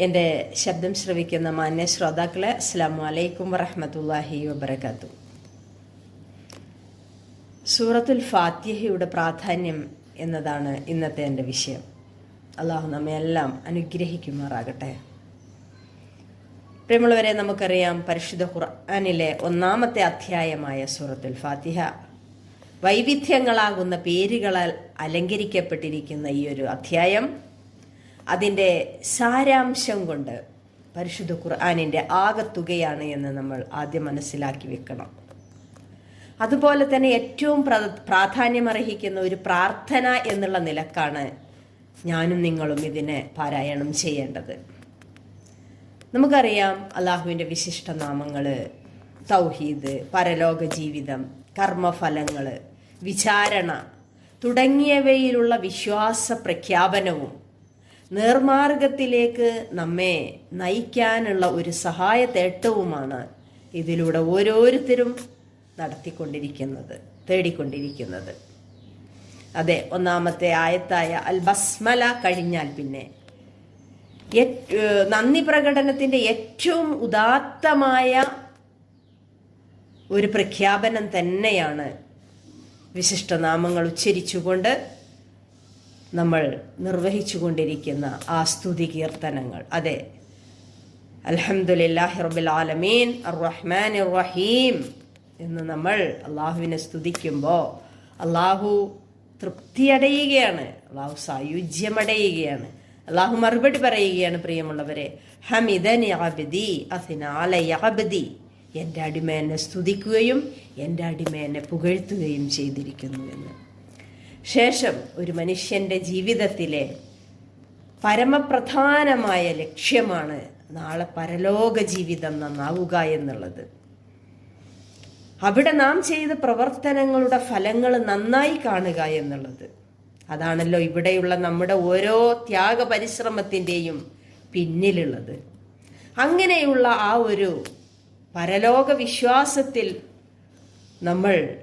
എന്റെ ശബ്ദം ശ്രവിക്കുന്ന മാന്യ ശ്രോതാക്കളെ അസ്സാം വലൈക്കും വറഹമത്തല്ലാഹി വബർക്കാത്തു സൂറത്തുൽ ഫാത്തിഹയുടെ പ്രാധാന്യം എന്നതാണ് ഇന്നത്തെ എന്റെ വിഷയം. അള്ളാഹു നമ്മയെല്ലാം അനുഗ്രഹിക്കുമാറാകട്ടെ. പ്രിയമുള്ളവരെ നമുക്കറിയാം പരിശുദ്ധ ഖുർആാനിലെ ഒന്നാമത്തെ അധ്യായമായ സൂറത്തുൽ ഫാത്തിഹ. വൈവിധ്യങ്ങളാകുന്ന പേരുകളാൽ അലങ്കരിക്കപ്പെട്ടിരിക്കുന്ന ഈ ഒരു അധ്യായം അതിന്റെ സാരാംശം കൊണ്ട് പരിശുദ്ധ ഖുർആാനിന്റെ ആകത്തുകയാണ് എന്ന് നമ്മൾ ആദ്യം മനസ്സിലാക്കി വെക്കണം. അതുപോലെ തന്നെ ഏറ്റവും പ്രാധാന്യമർഹിക്കുന്ന ഒരു പ്രാർത്ഥന എന്നുള്ള നിലക്കാണ് ഞാനും നിങ്ങളും ഇതിനെ പാരായണം ചെയ്യേണ്ടത്. നമുക്കറിയാം അള്ളാഹുവിന്റെ വിശിഷ്ട നാമങ്ങൾ തൗഹീദ് പരലോക ജീവിതം കർമ്മഫലങ്ങൾ വിചാരണ തുടങ്ങിയവയിലുള്ള വിശ്വാസ പ്രഖ്യാപനവും നേർമാർഗത്തിലേക്ക് നമ്മെ നയിക്കാനുള്ള ഒരു സഹായ തേട്ടവുമാണ് ഇതിലൂടെ ഓരോരുത്തരും നടത്തിക്കൊണ്ടിരിക്കുന്നത് തേടിക്കൊണ്ടിരിക്കുന്നത്. അതെ ഒന്നാമത്തെ ആയത്തായ അൽ ബസ്മല കഴിഞ്ഞാൽ പിന്നെ നന്ദി പ്രകടനത്തിന്റെ ഏറ്റവും ഉദാത്തമായ ഒരു പ്രഖ്യാപനം തന്നെയാണ് വിശിഷ്ടനാമങ്ങൾ ഉച്ചരിച്ചുകൊണ്ട് നമ്മൾ നിർവഹിച്ചു കൊണ്ടിരിക്കുന്ന ആ സ്തുതി കീർത്തനങ്ങൾ. അതെ. അലഹമുല്ലാഹി റബുൽ ആലമീൻ. റഹ്മാൻ റഹീം എന്ന് നമ്മൾ അള്ളാഹുവിനെ സ്തുതിക്കുമ്പോൾ അള്ളാഹു തൃപ്തിയടയുകയാണ്. അള്ളാഹു സായുജ്യമടയുകയാണ്. അള്ളാഹു മറുപടി പറയുകയാണ് പ്രിയമുള്ളവരെ. ഹമിദൻ യാബദി അസിനാല യാബദി എന്റെ അടിമ എന്നെ സ്തുതിക്കുകയും എന്റെ അടിമ എന്നെ പുകഴ്ത്തുകയും ചെയ്തിരിക്കുന്നു എന്ന്. ശേഷം ഒരു മനുഷ്യന്റെ ജീവിതത്തിലെ പരമപ്രധാനമായ ലക്ഷ്യമാണ് നാളെ പരലോക ജീവിതം നന്നാവുക എന്നുള്ളത്. അവിടെ നാം ചെയ്ത പ്രവർത്തനങ്ങളുടെ ഫലങ്ങൾ നന്നായി കാണുക എന്നുള്ളത്. അതാണല്ലോ ഇവിടെയുള്ള നമ്മുടെ ഓരോ ത്യാഗ പരിശ്രമത്തിന്റെയും പിന്നിലുള്ളത്. അങ്ങനെയുള്ള ആ ഒരു പരലോക വിശ്വാസത്തിൽ നമ്മൾ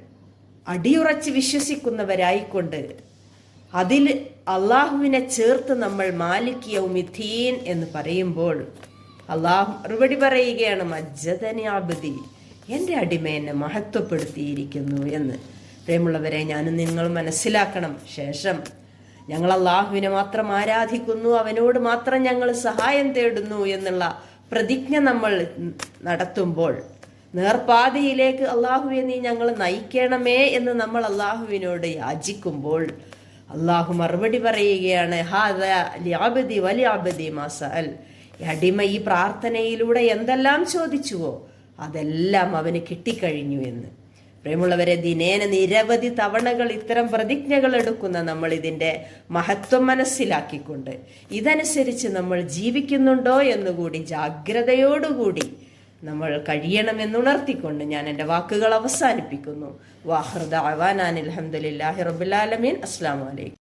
അടിയുറച്ച് വിശ്വസിക്കുന്നവരായിക്കൊണ്ട് അതിൽ അള്ളാഹുവിനെ ചേർത്ത് നമ്മൾ മാലിക്കിയ മിഥീൻ എന്ന് പറയുമ്പോൾ അള്ളാഹു മറുപടി പറയുകയാണ് മജ്ജതനാബുദി എന്റെ അടിമ എന്നെ മഹത്വപ്പെടുത്തിയിരിക്കുന്നു എന്ന്. പ്രിയമുള്ളവരെ ഞാനും നിങ്ങൾ മനസ്സിലാക്കണം. ശേഷം ഞങ്ങൾ അള്ളാഹുവിനെ മാത്രം ആരാധിക്കുന്നു അവനോട് മാത്രം ഞങ്ങൾ സഹായം തേടുന്നു എന്നുള്ള പ്രതിജ്ഞ നമ്മൾ നടത്തുമ്പോൾ നേർപാതയിലേക്ക് അള്ളാഹുവെ നീ ഞങ്ങൾ നയിക്കണമേ എന്ന് നമ്മൾ അള്ളാഹുവിനോട് യാചിക്കുമ്പോൾ അള്ളാഹു മറുപടി പറയുകയാണ് ഹാദി വലിയാബദി മാസൽ അടിമ ഈ പ്രാർത്ഥനയിലൂടെ എന്തെല്ലാം ചോദിച്ചുവോ അതെല്ലാം അവന് കിട്ടിക്കഴിഞ്ഞു എന്ന്. പ്രിയമുള്ളവരെ ദിനേന നിരവധി തവണകൾ ഇത്തരം പ്രതിജ്ഞകൾ എടുക്കുന്ന നമ്മൾ ഇതിന്റെ മഹത്വം മനസ്സിലാക്കിക്കൊണ്ട് ഇതനുസരിച്ച് നമ്മൾ ജീവിക്കുന്നുണ്ടോ എന്നുകൂടി ജാഗ്രതയോടുകൂടി നമ്മൾ കഴിയണമെന്നുണർത്തിക്കൊണ്ട് ഞാൻ എന്റെ വാക്കുകൾ അവസാനിപ്പിക്കുന്നു. വാഹൃദ അവാനാൻ അലഹമുല്ലാഹി റബുലാലമീൻ അസ്സാം വലൈക്കും